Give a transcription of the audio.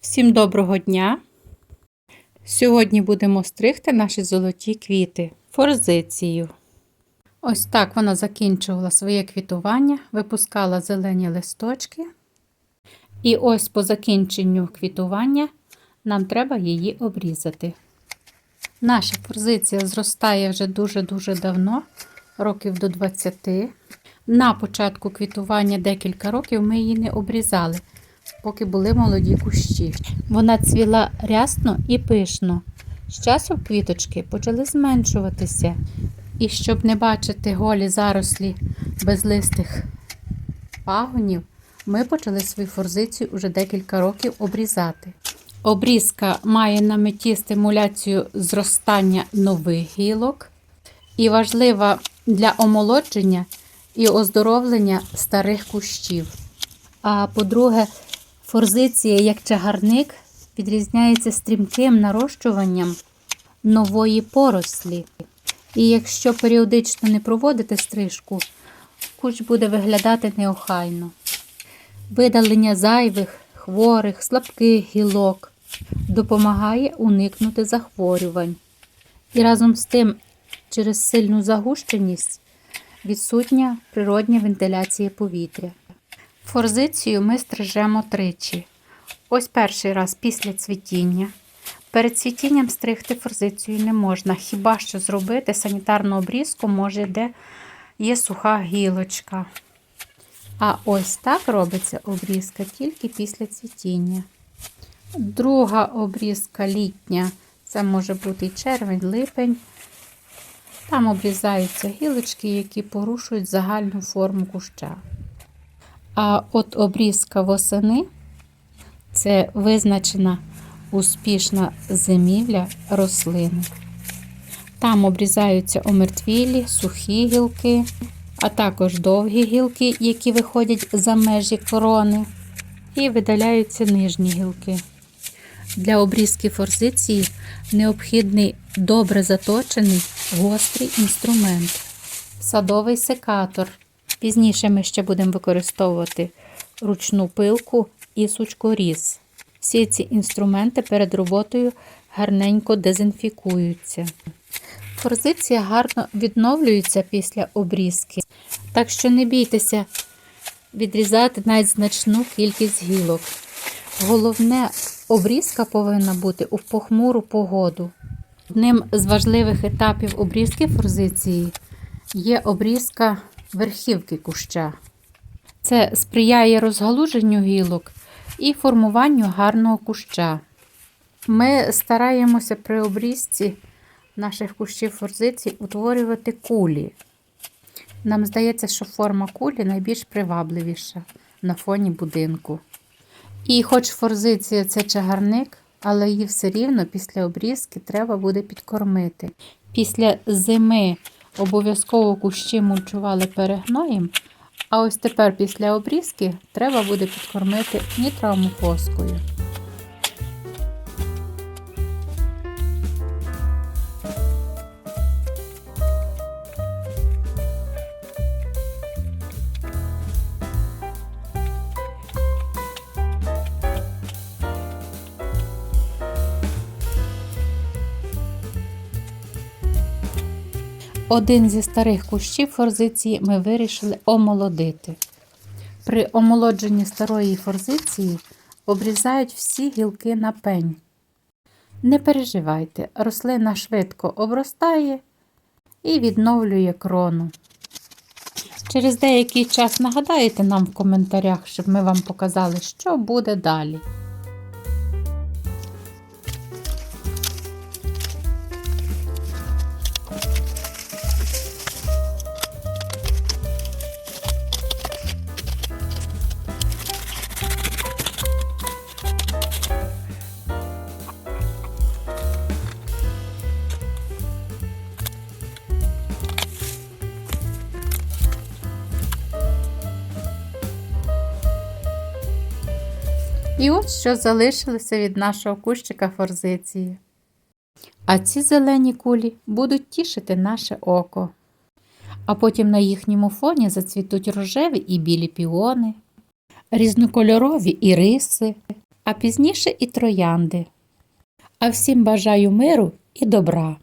Всім доброго дня! Сьогодні будемо стригти наші золоті квіти форзицію. Ось так вона закінчувала своє квітування, випускала зелені листочки. І ось по закінченню квітування нам треба її обрізати. Наша форзиція зростає вже дуже-дуже давно, років до 20. На початку квітування декілька років ми її не обрізали поки були молоді кущі. Вона цвіла рясно і пишно. З часом квіточки почали зменшуватися. І щоб не бачити голі зарослі безлистих пагонів, ми почали свою форзицію уже декілька років обрізати. Обрізка має на меті стимуляцію зростання нових гілок і важлива для омолодження і оздоровлення старих кущів. А по-друге, Форзиція, як чагарник, відрізняється стрімким нарощуванням нової порослі. І якщо періодично не проводити стрижку, кущ буде виглядати неохайно. Видалення зайвих, хворих, слабких гілок допомагає уникнути захворювань. І разом з тим, через сильну загущеність відсутня природня вентиляція повітря. Форзицію ми стрижемо тричі. Ось перший раз після цвітіння. Перед цвітінням стригти форзицію не можна, хіба що зробити санітарну обрізку, може, де є суха гілочка. А ось так робиться обрізка тільки після цвітіння. Друга обрізка літня це може бути і червень, липень. Там обрізаються гілочки, які порушують загальну форму куща. А от обрізка восени це визначена успішна зимівля рослини. Там обрізаються омертвілі, сухі гілки, а також довгі гілки, які виходять за межі корони, і видаляються нижні гілки. Для обрізки форзиції необхідний добре заточений гострий інструмент садовий секатор. Пізніше ми ще будемо використовувати ручну пилку і сучкоріз. Всі ці інструменти перед роботою гарненько дезінфікуються. Форзиція гарно відновлюється після обрізки, так що не бійтеся відрізати навіть значну кількість гілок. Головне, обрізка повинна бути у похмуру погоду. Одним з важливих етапів обрізки форзиції є обрізка верхівки куща. Це сприяє розгалуженню гілок і формуванню гарного куща. Ми стараємося при обрізці наших кущів форзицій утворювати кулі. Нам здається, що форма кулі найбільш привабливіша на фоні будинку. І хоч форзиція це чагарник, але її все рівно після обрізки треба буде підкормити. Після зими Обов'язково кущі мульчували перегноєм, а ось тепер після обрізки треба буде підкормити нітроамофоскою. Один зі старих кущів форзиції ми вирішили омолодити. При омолодженні старої форзиції обрізають всі гілки на пень. Не переживайте, рослина швидко обростає і відновлює крону. Через деякий час нагадаєте нам в коментарях, щоб ми вам показали, що буде далі. І от що залишилося від нашого кущика форзиції. А ці зелені кулі будуть тішити наше око. А потім на їхньому фоні зацвітуть рожеві і білі піони, різнокольорові іриси, а пізніше і троянди. А всім бажаю миру і добра.